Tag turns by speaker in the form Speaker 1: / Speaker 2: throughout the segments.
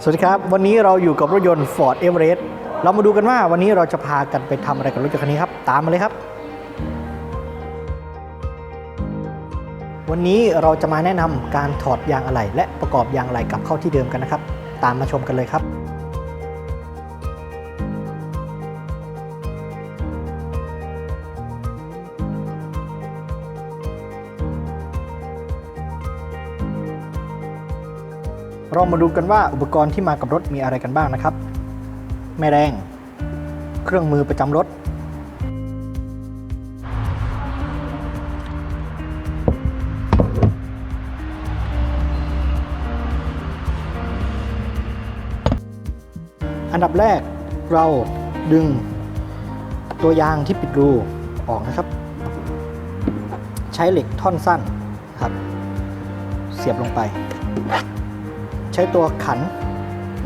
Speaker 1: สวัสดีครับ วันนี้เราอยู่กับรถยนต์ Ford Everest เรามาดูกันว่าวันนี้เราจะพากันไปทำอะไรกับรถยนต์คันนี้ครับ ตามมาเลยครับ วันนี้เราจะมาแนะนำการถอดยางอะไหล่และประกอบยางอะไหล่กลับเข้าที่เดิมกันนะครับ ตามมาชมกันเลยครับ เรามาดูกันว่าอุปกรณ์ที่มากับรถมีอะไรกันบ้างนะครับ แม่แรง เครื่องมือประจำรถ อันดับแรกเราดึงตัวยางที่ปิดรูออกนะครับ ใช้เหล็กท่อนสั้นครับ เสียบลงไป ใช้ตัวขัน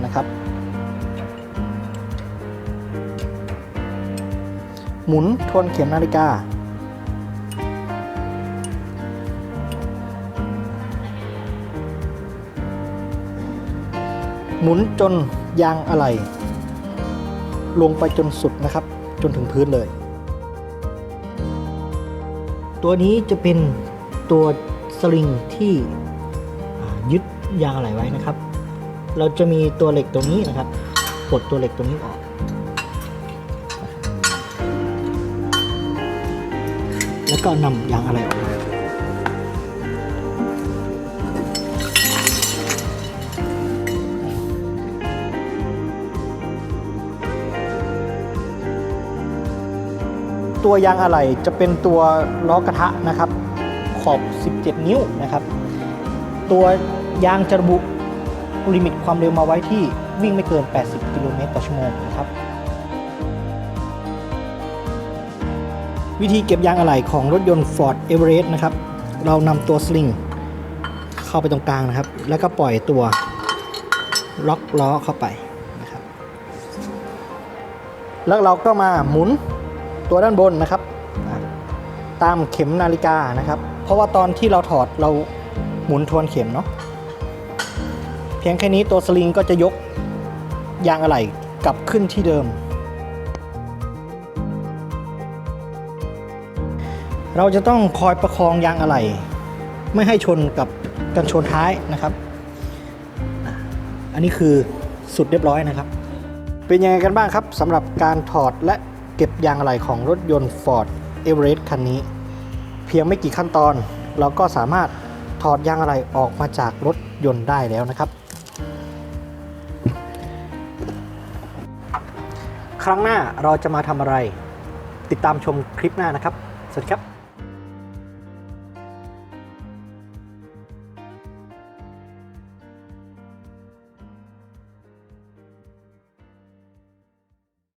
Speaker 1: นะครับ หมุนทวนเข็มนาฬิกา หมุนจนยางอะไหล่ลงไปจนสุดนะครับ จนถึงพื้นเลย ตัวนี้จะเป็นตัวสลิงที่ยึด ยางอะไหล่ไว้นะครับ เราจะมีตัวเหล็กตรงนี้นะครับปลดตัวเหล็กตรงนี้ออกแล้วก็นำยางอะไหล่ออกมาตัวยางอะไหล่จะเป็นตัวล้อกระทะนะครับ ขอบ 17 นิ้วนะครับ ตัวยางจะระบุลิมิตความเร็วมาไว้ที่วิ่งไม่เกิน 80 กิโลเมตรต่อชั่วโมงนะครับ วิธีเก็บยางอะไหล่ของรถยนต์ Ford Everest นะครับ เรานำตัวสลิงเข้าไปตรงกลางนะครับ แล้วก็ปล่อยตัวล็อกล้อเข้าไปนะครับ แล้วเราก็มาหมุนตัวด้านบนนะครับ ตามเข็มนาฬิกานะครับ เพราะว่าตอนที่เราถอดเรา หมุนทวนเข็มเนาะเพียงแค่นี้ตัวสลิงก็จะยกยางอะไหล่กลับขึ้นที่เดิม เราจะต้องคอยประคองยางอะไหล่ไม่ให้ชนกับกันชนท้ายนะครับ อันนี้คือสุดเรียบร้อยนะครับ เป็นยังไงกันบ้างครับสำหรับการถอดและเก็บยางอะไหล่ของรถยนต์ Ford Everest คันนี้ เพียงไม่กี่ขั้นตอนเราก็สามารถ ถอดยางอะไรออกมาจากรถยนต์ได้แล้วนะครับ ครั้งหน้าเราจะมาทำอะไร ติดตามชมคลิปหน้านะครับ สวัสดีครับ